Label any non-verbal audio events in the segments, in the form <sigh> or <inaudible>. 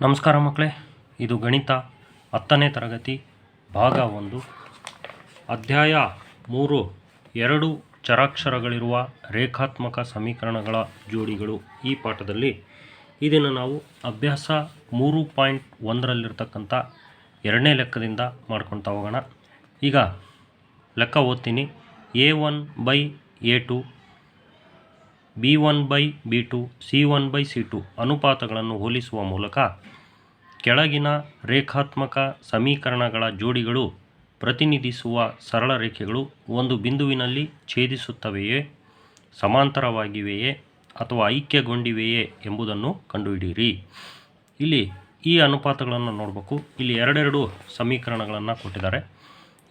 ನಮಸ್ಕಾರ ಮಕ್ಕಳೇ, ಇದು ಗಣಿತ ಹತ್ತನೇ ತರಗತಿ, ಭಾಗ ಒಂದು. ಅಧ್ಯಾಯ ಮೂರು, ಎರಡು ಚರಾಕ್ಷರಗಳಿರುವ ರೇಖಾತ್ಮಕ ಸಮೀಕರಣಗಳ ಜೋಡಿಗಳು. ಈ ಪಾಠದಲ್ಲಿ ಇದನ್ನು ನಾವು ಅಭ್ಯಾಸ ಮೂರು ಪಾಯಿಂಟ್ ಒಂದರಲ್ಲಿರ್ತಕ್ಕಂಥ ಎರಡನೇ ಲೆಕ್ಕದಿಂದ ಮಾಡ್ಕೊತಾ ಹೋಗೋಣ. ಈಗ ಲೆಕ್ಕ ಓದ್ತೀನಿ. A one by A two B one by B two, C one by C two ಅನುಪಾತಗಳನ್ನು ಹೋಲಿಸುವ ಮೂಲಕ ಕೆಳಗಿನ ರೇಖಾತ್ಮಕ ಸಮೀಕರಣಗಳ ಜೋಡಿಗಳು ಪ್ರತಿನಿಧಿಸುವ ಸರಳ ರೇಖೆಗಳು ಒಂದು ಬಿಂದುವಿನಲ್ಲಿ ಛೇದಿಸುತ್ತವೆಯೇ, ಸಮಾಂತರವಾಗಿವೆಯೇ ಅಥವಾ ಐಕ್ಯಗೊಂಡಿವೆಯೇ ಎಂಬುದನ್ನು ಕಂಡುಹಿಡಿಯಿರಿ. ಇಲ್ಲಿ ಈ ಅನುಪಾತಗಳನ್ನು ನೋಡಬೇಕು. ಇಲ್ಲಿ ಎರಡೆರಡು ಸಮೀಕರಣಗಳನ್ನು ಕೊಟ್ಟಿದ್ದಾರೆ.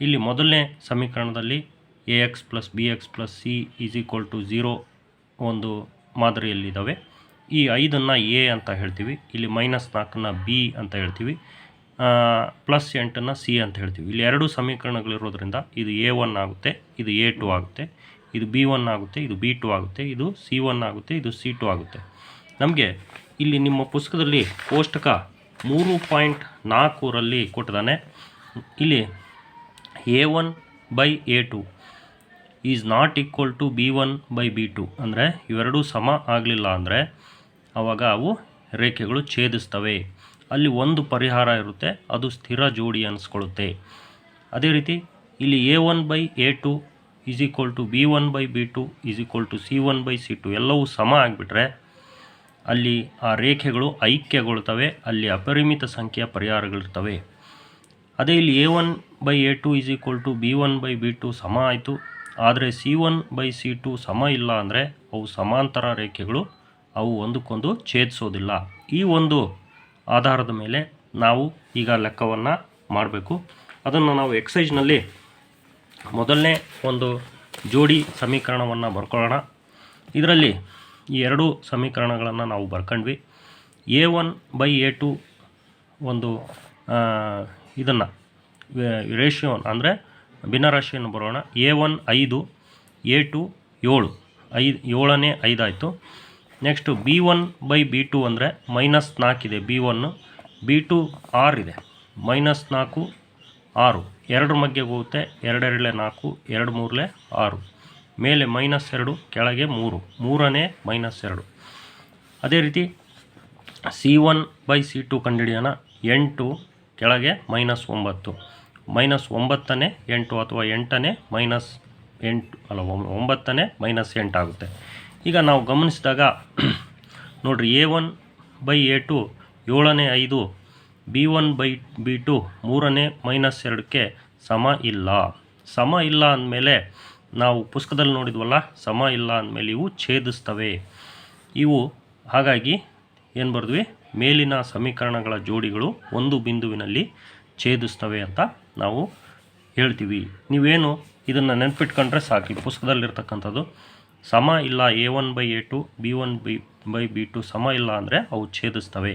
ಇಲ್ಲಿ ಮೊದಲನೇ ಸಮೀಕರಣದಲ್ಲಿ A X plus B X plus C is equal to zero ಒಂದು ಮಾದರಿಯಲ್ಲಿದ್ದಾವೆ. ಈ ಐದನ್ನು ಎ ಅಂತ ಹೇಳ್ತೀವಿ. ಇಲ್ಲಿ ಮೈನಸ್ ನಾಲ್ಕನ್ನು ಬಿ ಅಂತ ಹೇಳ್ತೀವಿ. ಪ್ಲಸ್ ಎಂಟನ್ನು ಸಿ ಅಂತ ಹೇಳ್ತೀವಿ. ಇಲ್ಲಿ ಎರಡು ಸಮೀಕರಣಗಳಿರೋದ್ರಿಂದ ಇದು ಎ ಒನ್ ಆಗುತ್ತೆ, ಇದು ಎ ಟು ಆಗುತ್ತೆ, ಇದು ಬಿ ಒನ್ ಆಗುತ್ತೆ, ಇದು ಬಿ ಟು ಆಗುತ್ತೆ, ಇದು ಸಿ ಒನ್ ಆಗುತ್ತೆ, ಇದು ಸಿ ಟು ಆಗುತ್ತೆ. ನಮಗೆ ಇಲ್ಲಿ ನಿಮ್ಮ ಪುಸ್ತಕದಲ್ಲಿ ಕೋಷ್ಟಕ ಮೂರು ಪಾಯಿಂಟ್ ನಾಲ್ಕರಲ್ಲಿ ಕೊಟ್ಟಿದ್ದಾನೆ. ಇಲ್ಲಿ A one by A two is not equal to B one by B two ಅಂದರೆ ಇವೆರಡೂ ಸಮ ಆಗಲಿಲ್ಲ ಅಂದರೆ ಆವಾಗ ಅವು ರೇಖೆಗಳು ಛೇದಿಸ್ತವೆ. ಅಲ್ಲಿ ಒಂದು ಪರಿಹಾರ ಇರುತ್ತೆ, ಅದು ಸ್ಥಿರ ಜೋಡಿ ಅನಿಸ್ಕೊಳ್ಳುತ್ತೆ. ಅದೇ ರೀತಿ ಇಲ್ಲಿ A one by A two is equal to B one by B two is equal to C one by C two ಎಲ್ಲವೂ ಸಮ ಆಗಿಬಿಟ್ರೆ ಅಲ್ಲಿ ಆ ರೇಖೆಗಳು ಐಕ್ಯಗೊಳ್ತವೆ, ಅಲ್ಲಿ ಅಪರಿಮಿತ ಸಂಖ್ಯೆಯ ಪರಿಹಾರಗಳಿರ್ತವೆ. ಅದೇ ಇಲ್ಲಿ A one by A two is equal to B one by B two ಸಮ ಆಯಿತು. ಆದರೆ C one by C two ಸಮ ಇಲ್ಲ ಅಂದರೆ ಅವು ಸಮಾಂತರ ರೇಖೆಗಳು, ಅವು ಒಂದಕ್ಕೊಂದು ಛೇದಿಸೋದಿಲ್ಲ. ಈ ಒಂದು ಆಧಾರದ ಮೇಲೆ ನಾವು ಈಗ ಲೆಕ್ಕವನ್ನು ಮಾಡಬೇಕು. ಅದನ್ನು ನಾವು ಎಕ್ಸೈಜ್ನಲ್ಲಿ ಮೊದಲನೇ ಒಂದು ಜೋಡಿ ಸಮೀಕರಣವನ್ನು ಬರ್ಕೊಳ್ಳೋಣ. ಇದರಲ್ಲಿ ಈ ಎರಡು ಸಮೀಕರಣಗಳನ್ನು ನಾವು ಬರ್ಕೊಂಡ್ವಿ. A one by A two ಒಂದು ಇದನ್ನು ರೇಷಿಯೋ ಅಂದರೆ ಭಿನ್ನರಾಶಿಯನ್ನು ಬರೋಣ. ಎ ಒನ್ ಐದು, ಎ ಟು ಏಳು, ಐದು, ಏಳನೇ ಐದಾಯಿತು. Next B one by B two ಅಂದರೆ ಮೈನಸ್ ನಾಲ್ಕಿದೆ ಬಿ ಒನ್ನು ಬಿ ಟು ಆರಿದೆ ಮೈನಸ್ ನಾಲ್ಕು, ಆರು. ಎರಡರ ಮಧ್ಯೆ ಹೋಗುತ್ತೆ. ಎರಡೆರಡಲೆ ನಾಲ್ಕು, ಎರಡು ಮೂರಲೆ ಆರು. ಮೇಲೆ ಮೈನಸ್ ಎರಡು, ಕೆಳಗೆ ಮೂರು. ಮೂರನೇ ಮೈನಸ್ ಎರಡು. ಅದೇ ರೀತಿ C one by C two ಕಂಡುಹಿಡಿಯೋಣ. ಎಂಟು, ಕೆಳಗೆ ಮೈನಸ್ ಒಂಬತ್ತು. ಮೈನಸ್ ಒಂಬತ್ತನೇ ಎಂಟು ಅಥವಾ ಎಂಟನೇ ಮೈನಸ್ ಎಂಟು, ಅಲ್ಲ ಒಂಬತ್ತನೇ ಮೈನಸ್ ಎಂಟಾಗುತ್ತೆ ಈಗ ನಾವು ಗಮನಿಸಿದಾಗ, <clears throat> ನೋಡಿರಿ, A one by A two ಏಳನೇ ಐದು, B one by B two ಮೂರನೇ ಮೈನಸ್ ಎರಡಕ್ಕೆ ಸಮ ಇಲ್ಲ. ಸಮ ಇಲ್ಲ ಅಂದಮೇಲೆ ನಾವು ಪುಸ್ತಕದಲ್ಲಿ ನೋಡಿದ್ವಲ್ಲ, ಸಮ ಇಲ್ಲ ಅಂದಮೇಲೆ ಇವು ಛೇದಿಸ್ತವೆ. ಇವು ಹಾಗಾಗಿ ಏನು ಬರೆದ್ವಿ? ಮೇಲಿನ ಸಮೀಕರಣಗಳ ಜೋಡಿಗಳು ಒಂದು ಬಿಂದುವಿನಲ್ಲಿ ಛೇದಿಸ್ತವೆ ಅಂತ ನಾವು ಹೇಳ್ತೀವಿ. ನೀವೇನು ಇದನ್ನು ನೆನ್ಪಿಟ್ಕೊಂಡ್ರೆ ಸಾಕು. ಈ ಪುಸ್ತಕದಲ್ಲಿರ್ತಕ್ಕಂಥದ್ದು, ಸಮ ಇಲ್ಲ A one by A two, B one B, by B two ಸಮ ಇಲ್ಲ ಅಂದರೆ ಅವು ಛೇದಿಸ್ತವೆ.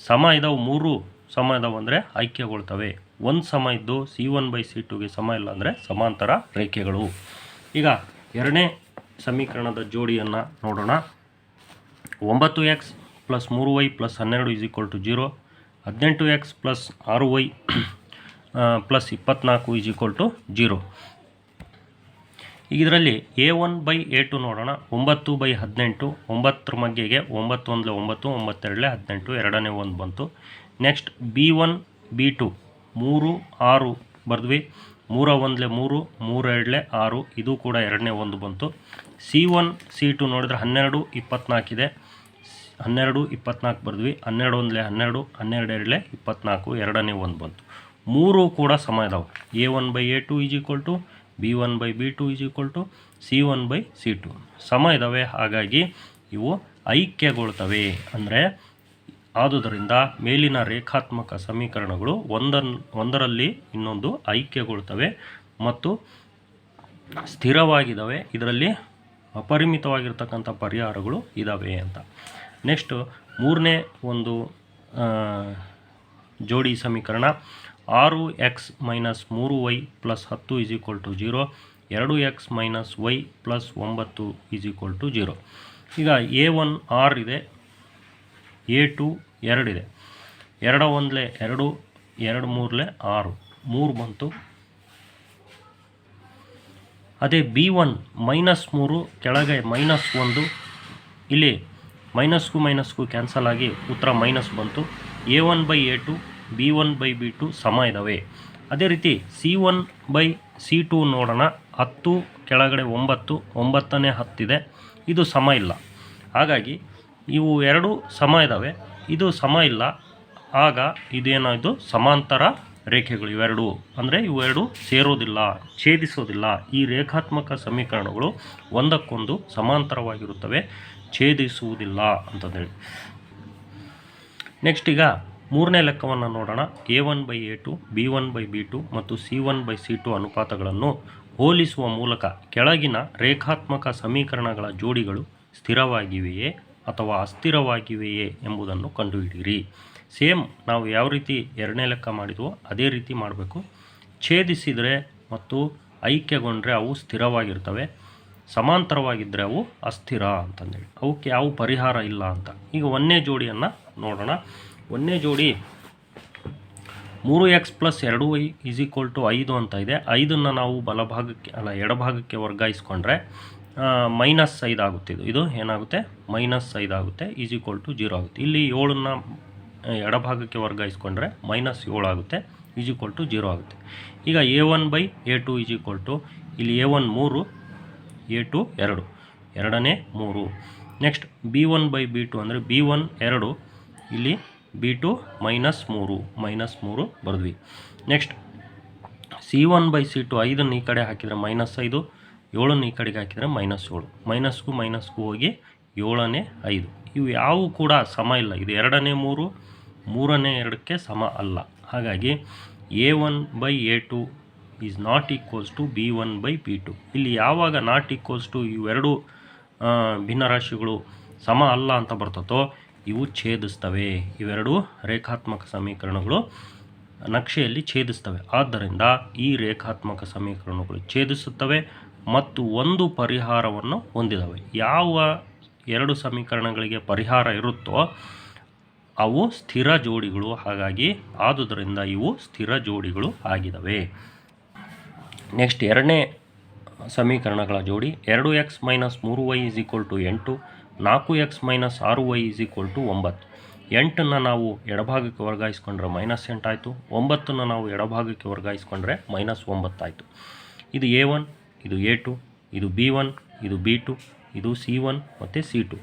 ಸಮ ಇದಾವೆ ಮೂರು, ಸಮ ಇದಾವೆ ಅಂದರೆ ಐಕ್ಯಗೊಳ್ತವೆ. ಒಂದು ಸಮ ಇದ್ದು ಸಿ ಒನ್ ಬೈ ಸಿ ಟುಗೆ ಸಮ ಇಲ್ಲ ಅಂದರೆ ಸಮಾಂತರ ರೇಖೆಗಳು. ಈಗ ಎರಡನೇ ಸಮೀಕರಣದ ಜೋಡಿಯನ್ನು ನೋಡೋಣ. ಒಂಬತ್ತು ಎಕ್ಸ್ ಪ್ಲಸ್ ಮೂರು ವೈ ಪ್ಲಸ್ ಹನ್ನೆರಡು ಇಸ್ ಈಕ್ವಲ್ ಟು ಜೀರೋ. ಹದಿನೆಂಟು ಎಕ್ಸ್ ಪ್ಲಸ್ ಆರು ವೈ ಪ್ಲಸ್ ಇಪ್ಪತ್ನಾಲ್ಕು ಈಸ್ ಈಕ್ವಲ್ ಟು ಜೀರೋ ಇದರಲ್ಲಿ A one by A two ನೋಡೋಣ. ಒಂಬತ್ತು ಬೈ ಹದಿನೆಂಟು, ಒಂಬತ್ತರ ಮಗ್ಗೆಗೆ ಒಂಬತ್ತು ಒಂದಲೆ ಒಂಬತ್ತು, ಒಂಬತ್ತೆರಡಲೆ ಹದಿನೆಂಟು, ಎರಡನೇ ಒಂದು ಬಂತು. Next B one B two ಮೂರು, ಆರು ಬರೆದ್ವಿ. ಮೂರ ಒಂದಲೆ ಮೂರು ಮೂರೆರಡಲೆ ಆರು, ಇದು ಕೂಡ ಎರಡನೇ ಒಂದು ಬಂತು. ಸಿ ಒನ್ ಸಿ ಟು ನೋಡಿದ್ರೆ ಹನ್ನೆರಡು ಇಪ್ಪತ್ನಾಲ್ಕಿದೆ ಹನ್ನೆರಡು, ಇಪ್ಪತ್ನಾಲ್ಕು ಬರೆದ್ವಿ. ಹನ್ನೆರಡು ಒಂದಲೆ ಹನ್ನೆರಡು ಹನ್ನೆರಡು ಎರಡಲೆ ಇಪ್ಪತ್ನಾಲ್ಕು, ಎರಡನೇ ಒಂದು ಬಂತು. ಮೂರು ಕೂಡ ಸಮ ಇದಾವೆ. A one by A two is equal to B one by B two is equal to C one by C two ಸಮ ಇದ್ದಾವೆ ಹಾಗಾಗಿ ಇವು ಐಕ್ಯಗೊಳ್ತವೆ. ಅಂದರೆ ಆದುದರಿಂದ ಮೇಲಿನ ರೇಖಾತ್ಮಕ ಸಮೀಕರಣಗಳು ಒಂದನ್, ಒಂದರಲ್ಲಿ ಇನ್ನೊಂದು ಐಕ್ಯಗೊಳ್ತವೆ ಮತ್ತು ಸ್ಥಿರವಾಗಿದ್ದಾವೆ ಇದರಲ್ಲಿ ಅಪರಿಮಿತವಾಗಿರ್ತಕ್ಕಂಥ ಪರಿಹಾರಗಳು ಇದ್ದಾವೆ ಅಂತ. ನೆಕ್ಸ್ಟು ಮೂರನೇ ಒಂದು ಜೋಡಿ ಸಮೀಕರಣ. ಆರು ಎಕ್ಸ್ ಮೈನಸ್ ಮೂರು ವೈ ಪ್ಲಸ್ ಹತ್ತು ಈಸ್ ಈಕ್ವಲ್ ಟು ಜೀರೋ ಎರಡು ಎಕ್ಸ್ ಮೈನಸ್ ವೈ ಪ್ಲಸ್ ಒಂಬತ್ತು ಈಸ್ ಈಕ್ವಲ್ ಟು ಜೀರೋ ಈಗ ಎ ಒನ್ ಆರ್ ಇದೆ, ಎ ಟು ಎರಡಿದೆ ಎರಡ ಒಂದಲೇ ಎರಡು ಎರಡು ಮೂರಲೆ ಆರು. ಮೂರು ಬಂತು. ಅದೇ ಬಿ ಒನ್ ಮೈನಸ್ ಮೂರು ಕೆಳಗೆ ಮೈನಸ್ ಒಂದು. ಇಲ್ಲಿ ಮೈನಸ್ಗೂ ಮೈನಸ್ಗೂ ಕ್ಯಾನ್ಸಲ್ ಆಗಿ ಉತ್ತರ ಮೈನಸ್ ಬಂತು. A one by A two B one by B two ಸಮ ಇದ್ದಾವೆ ಅದೇ ರೀತಿ C one by C two ನೋಡೋಣ. ಹತ್ತು ಕೆಳಗಡೆ ಒಂಬತ್ತು, ಒಂಬತ್ತನೇ ಹತ್ತಿದೆ ಇದು. ಸಮ ಇಲ್ಲ. ಹಾಗಾಗಿ ಇವು ಎರಡು ಸಮ ಇದ್ದಾವೆ ಇದು ಸಮ ಇಲ್ಲ. ಆಗ ಇದೇನಾಯಿತು ಸಮಾಂತರ ರೇಖೆಗಳು ಇವೆರಡು. ಅಂದರೆ ಇವೆರಡು ಸೇರೋದಿಲ್ಲ, ಛೇದಿಸೋದಿಲ್ಲ. ಈ ರೇಖಾತ್ಮಕ ಸಮೀಕರಣಗಳು ಒಂದಕ್ಕೊಂದು ಸಮಾಂತರವಾಗಿರುತ್ತವೆ. ಛೇದಿಸುವುದಿಲ್ಲ ಅಂತಂದೇಳಿ. ನೆಕ್ಸ್ಟ್ ಈಗ ಮೂರನೇ ಲೆಕ್ಕವನ್ನು ನೋಡೋಣ. A one by A two B one by B two ಮತ್ತು C one by C two ಅನುಪಾತಗಳನ್ನು ಹೋಲಿಸುವ ಮೂಲಕ ಕೆಳಗಿನ ರೇಖಾತ್ಮಕ ಸಮೀಕರಣಗಳ ಜೋಡಿಗಳು ಸ್ಥಿರವಾಗಿವೆಯೇ ಅಥವಾ ಅಸ್ಥಿರವಾಗಿವೆಯೇ ಎಂಬುದನ್ನು ಕಂಡುಹಿಡಿಯಿರಿ. ಸೇಮ್ ನಾವು ಯಾವ ರೀತಿ ಎರಡನೇ ಲೆಕ್ಕ ಮಾಡಿದ್ವೋ ಅದೇ ರೀತಿ ಮಾಡಬೇಕು. ಛೇದಿಸಿದರೆ ಮತ್ತು ಐಕ್ಯಗೊಂಡರೆ ಅವು ಸ್ಥಿರವಾಗಿರ್ತವೆ. ಸಮಾಂತರವಾಗಿದ್ದರೆ ಅವು ಅಸ್ಥಿರ ಅಂತಂದೇಳಿ. ಅವಕ್ಕೆ ಯಾವ ಪರಿಹಾರ ಇಲ್ಲ ಅಂತ. ಈಗ ಒಂದನೇ ಜೋಡಿಯನ್ನು ನೋಡೋಣ. ಒಂದನೇ ಜೋಡಿ ಮೂರು ಎಕ್ಸ್ ಪ್ಲಸ್ ಎರಡು ವೈ ಈಸ್ ಈಕ್ವಲ್ ಟು ಐದು ಅಂತ ಇದೆ. ಐದನ್ನು ನಾವು ಬಲಭಾಗಕ್ಕೆ, ಅಲ್ಲ ಎಡಭಾಗಕ್ಕೆ ವರ್ಗಾಯಿಸ್ಕೊಂಡ್ರೆ ಮೈನಸ್ ಐದು ಆಗುತ್ತೆ ಇದು. ಇದು ಏನಾಗುತ್ತೆ? ಮೈನಸ್ ಐದು ಆಗುತ್ತೆ, ಈಸ್ ಈಕ್ವಲ್ ಟು ಜೀರೋ ಆಗುತ್ತೆ. ಇಲ್ಲಿ ಏಳನ್ನು ಎಡಭಾಗಕ್ಕೆ ವರ್ಗಾಯಿಸ್ಕೊಂಡ್ರೆ ಮೈನಸ್ ಏಳು ಆಗುತ್ತೆ, ಈಸ್ ಈಕ್ವಲ್ ಟು ಜೀರೋ ಆಗುತ್ತೆ. ಈಗ A one by A two is equal to, ಇಲ್ಲಿ ಎ ಒನ್ ಮೂರು, ಎ ಟು ಎರಡು, ಎರಡನೇ ಮೂರು. Next B one by B two ಅಂದರೆ ಬಿ ಒನ್ ಎರಡು, ಇಲ್ಲಿ ಬಿ ಟು ಮೈನಸ್ ಮೂರು ಮೈನಸ್ ಮೂರು ಬರೆದ್ವಿ. Next, C one by C two ಐದನ್ನು ಈ ಕಡೆ ಹಾಕಿದರೆ ಮೈನಸ್ ಐದು, ಏಳನ್ನು ಈ ಕಡೆಗೆ ಹಾಕಿದರೆ ಮೈನಸ್ ಏಳು. ಮೈನಸ್ಗೂ ಮೈನಸ್ಗೂ ಹೋಗಿ ಏಳನೇ ಐದು. ಇವು ಯಾವು ಕೂಡ ಸಮ ಇಲ್ಲ. ಇದು ಎರಡನೇ ಮೂರು, ಮೂರನೇ ಎರಡಕ್ಕೆ ಸಮ ಅಲ್ಲ. ಹಾಗಾಗಿ A one by A two is not equals to B one by B two. ಇಲ್ಲಿ ಯಾವಾಗ ನಾಟ್ ಈಕ್ವಲ್ಸ್ ಟು ಇವೆರಡು ಭಿನ್ನರಾಶಿಗಳು ಸಮ ಅಲ್ಲ ಅಂತ ಬರ್ತತೋ ಇವು ಛೇದಿಸ್ತವೆ. ಇವೆರಡು ರೇಖಾತ್ಮಕ ಸಮೀಕರಣಗಳು. ನಕ್ಷೆಯಲ್ಲಿ ಛೇದಿಸ್ತವೆ. ಆದ್ದರಿಂದ ಈ ರೇಖಾತ್ಮಕ ಸಮೀಕರಣಗಳು ಛೇದಿಸುತ್ತವೆ ಮತ್ತು ಒಂದು ಪರಿಹಾರವನ್ನು ಹೊಂದಿದವೆ. ಯಾವ ಎರಡು ಸಮೀಕರಣಗಳಿಗೆ ಪರಿಹಾರ ಇರುತ್ತೋ ಅವು ಸ್ಥಿರ ಜೋಡಿಗಳು ಹಾಗಾಗಿ ಆದುದರಿಂದ ಇವು ಸ್ಥಿರ ಜೋಡಿಗಳು ಆಗಿದವೆ. ನೆಕ್ಸ್ಟ್ ಎರಡನೇ ಸಮೀಕರಣಗಳ ಜೋಡಿ ಎರಡು ಎಕ್ಸ್ ಮೈನಸ್ ಮೂರು ವೈ ಇಸ್ ಈಕ್ವಲ್ ಟು ಎಂಟು. ನಾಲ್ಕು ಎಕ್ಸ್ ಮೈನಸ್ ಆರು ವೈ ಈಸ್ ಈಕ್ವಲ್ ಟು ಒಂಬತ್ತು. ಎಂಟನ್ನು ನಾವು ಎಡಭಾಗಕ್ಕೆ ವರ್ಗಾಯಿಸ್ಕೊಂಡ್ರೆ ಮೈನಸ್ ಎಂಟಾಯಿತು ಒಂಬತ್ತನ್ನು ನಾವು ಎಡಭಾಗಕ್ಕೆ ವರ್ಗಾಯಿಸ್ಕೊಂಡ್ರೆ ಮೈನಸ್ ಒಂಬತ್ತಾಯಿತು ಇದು ಎ ಒನ್, ಇದು ಎ ಟು, ಇದು ಬಿ ಒನ್, ಇದು ಬಿ ಟು, ಇದು ಸಿ ಒನ್ ಮತ್ತು C two.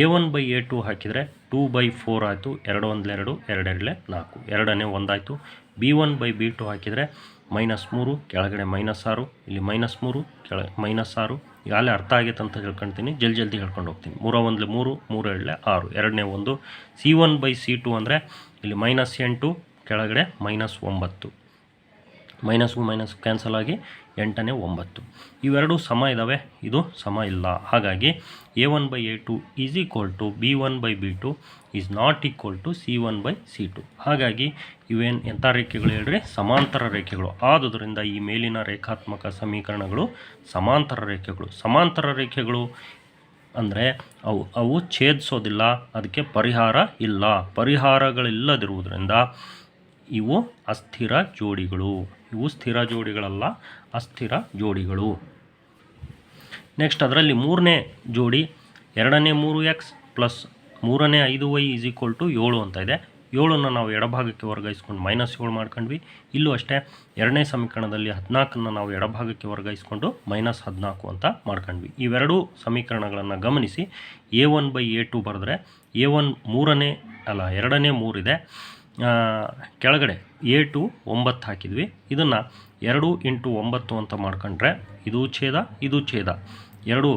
A one by A two ಹಾಕಿದರೆ ಟೂ ಬೈ ಫೋರ್ ಆಯಿತು. ಎರಡು ಒಂದೆರಡು ಎರಡು, ಎರಡೆರಡಲೆ ನಾಲ್ಕು. ಎರಡನೇ ಒಂದಾಯಿತು B one by B two ಹಾಕಿದರೆ ಮೈನಸ್ ಮೂರು, ಕೆಳಗಡೆ ಮೈನಸ್ ಆರು, ಇಲ್ಲಿ ಮೈನಸ್ ಮೂರು ಕೆಳ ಮೈನಸ್ ಆರು ಈಗಾಗಲೇ ಅರ್ಥ ಆಗೈತೆ ಅಂತ ಹೇಳ್ಕೊಳ್ತೀನಿ ಜಲ್ದಿ ಜಲ್ದಿ ಹೇಳ್ಕೊಂಡು ಹೋಗ್ತೀನಿ. ಮೂರ ಒಂದಲೆ ಮೂರು ಮೂರು ಎರಡಲೆ ಆರು, ಎರಡನೇ ಒಂದು. C one by C two ಅಂದರೆ ಇಲ್ಲಿ ಮೈನಸ್ ಎಂಟು, ಕೆಳಗಡೆ ಮೈನಸ್ ಒಂಬತ್ತು. ಮೈನಸ್ಗೂ ಮೈನಸ್ ಕ್ಯಾನ್ಸಲ್ ಆಗಿ ಎಂಟನೇ ಒಂಬತ್ತು. ಇವೆರಡು ಸಮ ಇದ್ದಾವೆ ಇದು ಸಮ ಇಲ್ಲ. ಹಾಗಾಗಿ A one by A two is equal to B one by B two is not equal to C one by C two. ಹಾಗಾಗಿ ಇವೇನು ಎಂಥ ರೇಖೆಗಳು ಹೇಳ್ರಿ? ಸಮಾಂತರ ರೇಖೆಗಳು. ಆದುದರಿಂದ ಈ ಮೇಲಿನ ರೇಖಾತ್ಮಕ ಸಮೀಕರಣಗಳು ಸಮಾಂತರ ರೇಖೆಗಳು. ಸಮಾಂತರ ರೇಖೆಗಳು ಅಂದರೆ ಅವು ಅವು ಛೇದಿಸೋದಿಲ್ಲ, ಅದಕ್ಕೆ ಪರಿಹಾರ ಇಲ್ಲ. ಪರಿಹಾರಗಳಿಲ್ಲದಿರುವುದರಿಂದ ಇವು ಅಸ್ಥಿರ ಜೋಡಿಗಳು. ಇವು ಸ್ಥಿರ ಜೋಡಿಗಳಲ್ಲ, ಅಸ್ಥಿರ ಜೋಡಿಗಳು. ನೆಕ್ಸ್ಟ್ ಅದರಲ್ಲಿ ಮೂರನೇ ಜೋಡಿ, ಎರಡನೇ ಮೂರು ಎಕ್ಸ್ ಪ್ಲಸ್ ಮೂರನೇ ಐದು ವೈ ಈಸ್ ಈಕ್ವಲ್ ಟು ಏಳು ಅಂತ ಇದೆ. ಏಳನ್ನು ನಾವು ಎಡಭಾಗಕ್ಕೆ ವರ್ಗಾಯಿಸ್ಕೊಂಡು ಮೈನಸ್ ಏಳು ಮಾಡ್ಕೊಂಡ್ವಿ. ಇಲ್ಲೂ ಅಷ್ಟೇ ಎರಡನೇ ಸಮೀಕರಣದಲ್ಲಿ ಹದಿನಾಲ್ಕನ್ನು ನಾವು ಎಡಭಾಗಕ್ಕೆ ವರ್ಗಾಯಿಸ್ಕೊಂಡು ಮೈನಸ್ ಹದಿನಾಲ್ಕು ಅಂತ ಮಾಡ್ಕೊಂಡ್ವಿ. ಇವೆರಡೂ ಸಮೀಕರಣಗಳನ್ನು ಗಮನಿಸಿ A one by A two ಬರೆದ್ರೆ ಎ ಒನ್ ಮೂರನೇ, ಅಲ್ಲ ಎರಡನೇ ಮೂರಿದೆ. ಕೆಳಗಡೆ ಎ ಟು ಒಂಬತ್ತು ಹಾಕಿದ್ವಿ. ಇದನ್ನು ಎರಡು ಇಂಟು ಒಂಬತ್ತು ಅಂತ ಮಾಡ್ಕೊಂಡ್ರೆ ಇದು ಛೇದ ಇದು ಛೇದ. ಎರಡು,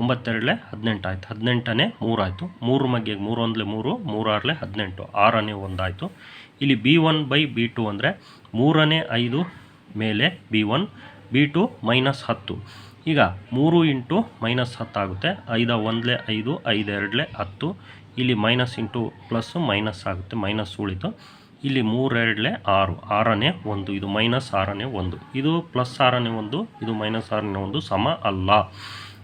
ಒಂಬತ್ತೆರಡಲೆ ಹದಿನೆಂಟು ಆಯ್ತು. ಹದಿನೆಂಟನೇ ಮೂರಾಯಿತು ಮೂರು ಮಗ್ಗೆ ಮೂರು ಒಂದಲೆ ಮೂರು ಮೂರಾರಲೆ ಹದಿನೆಂಟು. ಆರನೇ ಒಂದಾಯಿತು ಇಲ್ಲಿ B one by B two ಅಂದರೆ ಮೂರನೇ ಐದು ಮೇಲೆ B one, B two minus ಹತ್ತು. ಈಗ ಮೂರು ಇಂಟು ಮೈನಸ್ ಹತ್ತಾಗುತ್ತೆ ಐದ ಒಂದಲೆ ಐದು, ಐದೆರಡಲೆ ಹತ್ತು. ಇಲ್ಲಿ ಮೈನಸ್ ಇಂಟು ಪ್ಲಸ್ಸು ಮೈನಸ್ ಆಗುತ್ತೆ ಮೈನಸ್ ಉಳಿತು. ಇಲ್ಲಿ ಮೂರೆರಡಲೆ ಆರು, ಆರನೇ ಒಂದು, ಇದು ಮೈನಸ್ ಆರನೇ ಒಂದು. ಇದು ಪ್ಲಸ್ ಆರನೇ ಒಂದು, ಇದು ಮೈನಸ್ ಆರನೇ ಒಂದು, ಸಮ ಅಲ್ಲ.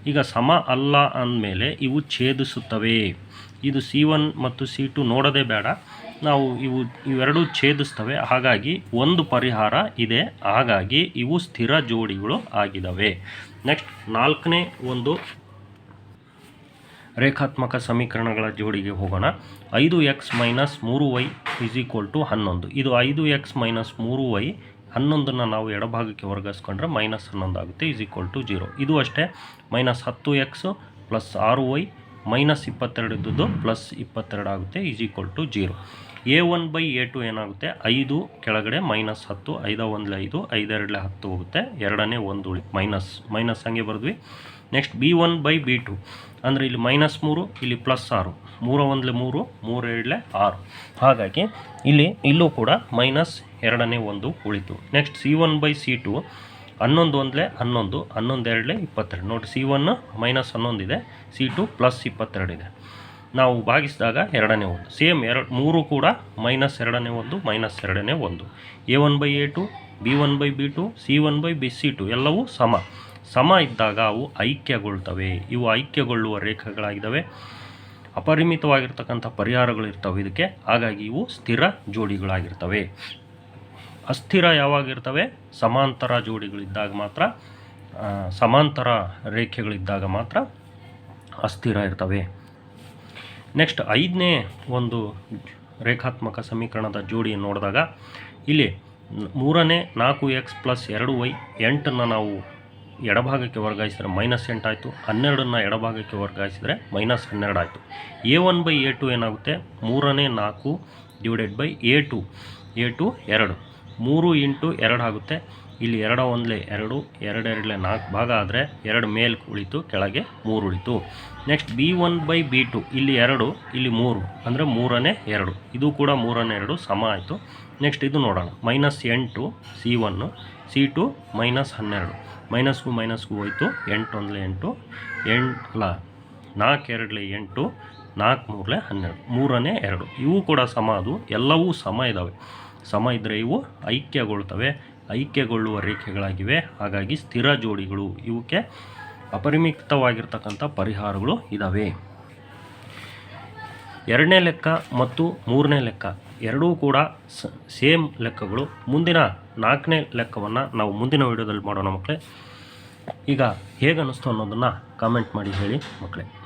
ಈಗ ಸಮ ಅಲ್ಲ ಅಂದಮೇಲೆ ಇವು ಛೇದಿಸುತ್ತವೆ. ಇದು ಸಿ ಒನ್ ಮತ್ತು ಸಿ ಟು ನೋಡೋದೇ ಬೇಡ. ನಾವು ಇವು, ಇವೆರಡೂ ಛೇದಿಸ್ತವೆ. ಹಾಗಾಗಿ ಒಂದು ಪರಿಹಾರ ಇದೆ. ಹಾಗಾಗಿ ಇವು ಸ್ಥಿರ ಜೋಡಿಗಳು ಆಗಿದ್ದಾವೆ ನೆಕ್ಸ್ಟ್ ನಾಲ್ಕನೇ ಒಂದು ರೇಖಾತ್ಮಕ ಸಮೀಕರಣಗಳ ಜೋಡಿಗೆ ಹೋಗೋಣ. ಐದು ಎಕ್ಸ್ ಮೈನಸ್ ಮೂರು ವೈ ಇಸ್ ಈಕ್ವಲ್ ಟು ಹನ್ನೊಂದು. ಇದು ಐದು ಎಕ್ಸ್ ಮೈನಸ್ ಮೂರು ವೈ ಹನ್ನೊಂದನ್ನು ನಾವು ಎಡಭಾಗಕ್ಕೆ ವರ್ಗಾಯಿಸ್ಕೊಂಡ್ರೆ ಮೈನಸ್ ಹನ್ನೊಂದು ಆಗುತ್ತೆ, ಇಸ್ ಈಕ್ವಲ್ ಟು ಜೀರೋ. ಇದು ಅಷ್ಟೇ, ಮೈನಸ್ ಹತ್ತು ಎಕ್ಸ್ ಪ್ಲಸ್ ಆರು ವೈ ಮೈನಸ್ ಇಪ್ಪತ್ತೆರಡು ಇದ್ದದ್ದು ಪ್ಲಸ್ ಇಪ್ಪತ್ತೆರಡು ಆಗುತ್ತೆ is equal to zero. A one by A two ಏನಾಗುತ್ತೆ? ಐದು ಕೆಳಗಡೆ ಮೈನಸ್ ಹತ್ತು, ಐದ ಒಂದಲೇ ಐದು, ಐದೆರಡಲೆ ಹತ್ತು ಹೋಗುತ್ತೆ, ಎರಡನೇ ಒಂದು ಉಳಿ ಮೈನಸ್ ಮೈನಸ್ ಹಂಗೆ ಬರೆದ್ವಿ. Next B one by B two ಅಂದರೆ ಇಲ್ಲಿ ಮೈನಸ್ ಮೂರು, ಇಲ್ಲಿ ಪ್ಲಸ್ ಆರು. ಮೂರು ಒಂದಲೆ ಮೂರು ಮೂರು ಎರಡಲೆ ಆರು. ಹಾಗಾಗಿ ಇಲ್ಲಿ, ಇಲ್ಲೂ ಕೂಡ ಮೈನಸ್ ಎರಡನೇ ಒಂದು ಉಳಿತು. Next C one by C two ಹನ್ನೊಂದು ಒಂದಲೇ ಹನ್ನೊಂದು ಹನ್ನೊಂದು ಎರಡಲೆ ಇಪ್ಪತ್ತೆರಡು. ನೋಡಿ ಸಿ ಒನ್ ಮೈನಸ್ ಹನ್ನೊಂದಿದೆ ಸಿ ಟು ಪ್ಲಸ್ ಇಪ್ಪತ್ತೆರಡಿದೆ ನಾವು ಭಾಗಿಸಿದಾಗ ಎರಡನೇ ಒಂದು. ಸೇಮ್ ಎರಡು, ಮೂರು ಕೂಡ ಮೈನಸ್ ಎರಡನೇ ಒಂದು ಮೈನಸ್ ಎರಡನೇ ಒಂದು. A one by A two B one by B two C one by B C two ಎಲ್ಲವೂ ಸಮ. ಸಮ ಇದ್ದಾಗ ಅವು ಐಕ್ಯಗೊಳ್ತವೆ. ಇವು ಐಕ್ಯಗೊಳ್ಳುವ ರೇಖೆಗಳಾಗಿದ್ದಾವೆ. ಅಪರಿಮಿತವಾಗಿರ್ತಕ್ಕಂಥ ಪರಿಹಾರಗಳು ಇರ್ತವೆ ಇದಕ್ಕೆ. ಹಾಗಾಗಿ ಇವು ಸ್ಥಿರ ಜೋಡಿಗಳಾಗಿರ್ತವೆ. ಅಸ್ಥಿರ ಯಾವಾಗಿರ್ತವೆ? ಸಮಾಂತರ ಜೋಡಿಗಳಿದ್ದಾಗ ಮಾತ್ರ ಸಮಾಂತರ ರೇಖೆಗಳಿದ್ದಾಗ ಮಾತ್ರ ಅಸ್ಥಿರ ಇರ್ತವೆ. ನೆಕ್ಸ್ಟ್ ಐದನೇ ಒಂದು ರೇಖಾತ್ಮಕ ಸಮೀಕರಣದ ಜೋಡಿಯನ್ನು ನೋಡಿದಾಗ, ಇಲ್ಲಿ ಮೂರನೇ ನಾಲ್ಕು ಎಕ್ಸ್ ಪ್ಲಸ್ ಎರಡು ವೈ ಎಂಟನ್ನು ನಾವು ಎಡಭಾಗಕ್ಕೆ ವರ್ಗಾಯಿಸಿದರೆ ಮೈನಸ್ ಎಂಟಾಯಿತು ಹನ್ನೆರಡನ್ನು ಎಡಭಾಗಕ್ಕೆ ವರ್ಗಾಯಿಸಿದರೆ ಮೈನಸ್ ಹನ್ನೆರಡು ಆಯಿತು. A one by A two ಏನಾಗುತ್ತೆ? ಮೂರನೇ ನಾಲ್ಕು divided by A two A two ಎರಡು. ಮೂರು ಇಂಟು ಎರಡು ಆಗುತ್ತೆ. ಇಲ್ಲಿ ಎರಡ ಒಂದಲೇ ಎರಡು ಎರಡೆರಡಲೆ ನಾಲ್ಕು ಭಾಗ ಆದರೆ ಎರಡು ಮೇಲೆ ಉಳಿತು, ಕೆಳಗೆ ಮೂರು ಉಳಿತು. Next B one by B two ಇಲ್ಲಿ ಎರಡು, ಇಲ್ಲಿ ಮೂರು. ಅಂದರೆ ಮೂರನೇ ಎರಡು. ಇದು ಕೂಡ ಮೂರನೇ ಎರಡು, ಸಮ ಆಯಿತು. ನೆಕ್ಸ್ಟ್ ಇದು ನೋಡೋಣ. ಮೈನಸ್ ಎಂಟು C one C two minus ಹನ್ನೆರಡು. ಮೈನಸ್ಗೂ ಮೈನಸ್ಗೂ ಹೋಯಿತು. ಎಂಟು ಒಂದಲೇ ಎಂಟು. ಎಂಟು, ಅಲ್ಲ, ನಾಲ್ಕು ಎರಡಲೆ ಎಂಟು, ನಾಲ್ಕು ಮೂರಲೆ ಹನ್ನೆರಡು. ಮೂರನೇ ಎರಡು. ಇವು ಕೂಡ ಸಮ ಅದು. ಎಲ್ಲವೂ ಸಮ ಇದ್ದಾವೆ ಸಮ ಇದ್ದರೆ ಇವು ಐಕ್ಯಗೊಳ್ತವೆ. ಐಕ್ಯಗೊಳ್ಳುವ ರೇಖೆಗಳಾಗಿವೆ. ಹಾಗಾಗಿ ಸ್ಥಿರ ಜೋಡಿಗಳು ಇವಕ್ಕೆ ಅಪರಿಮಿತವಾಗಿರ್ತಕ್ಕಂಥ ಪರಿಹಾರಗಳು ಇದ್ದಾವೆ ಎರಡನೇ ಲೆಕ್ಕ ಮತ್ತು ಮೂರನೇ ಲೆಕ್ಕ. ಎರಡೂ ಕೂಡ ಸೇಮ್ ಲೆಕ್ಕಗಳು. ಮುಂದಿನ ನಾಲ್ಕನೇ ಲೆಕ್ಕವನ್ನು ನಾವು ಮುಂದಿನ ವಿಡಿಯೋದಲ್ಲಿ ಮಾಡೋಣ ಮಕ್ಕಳೇ. ಈಗ ಹೇಗೆ ಅನ್ನಿಸ್ತು ಅನ್ನೋದನ್ನು ಕಾಮೆಂಟ್ ಮಾಡಿ ಹೇಳಿ ಮಕ್ಕಳೇ.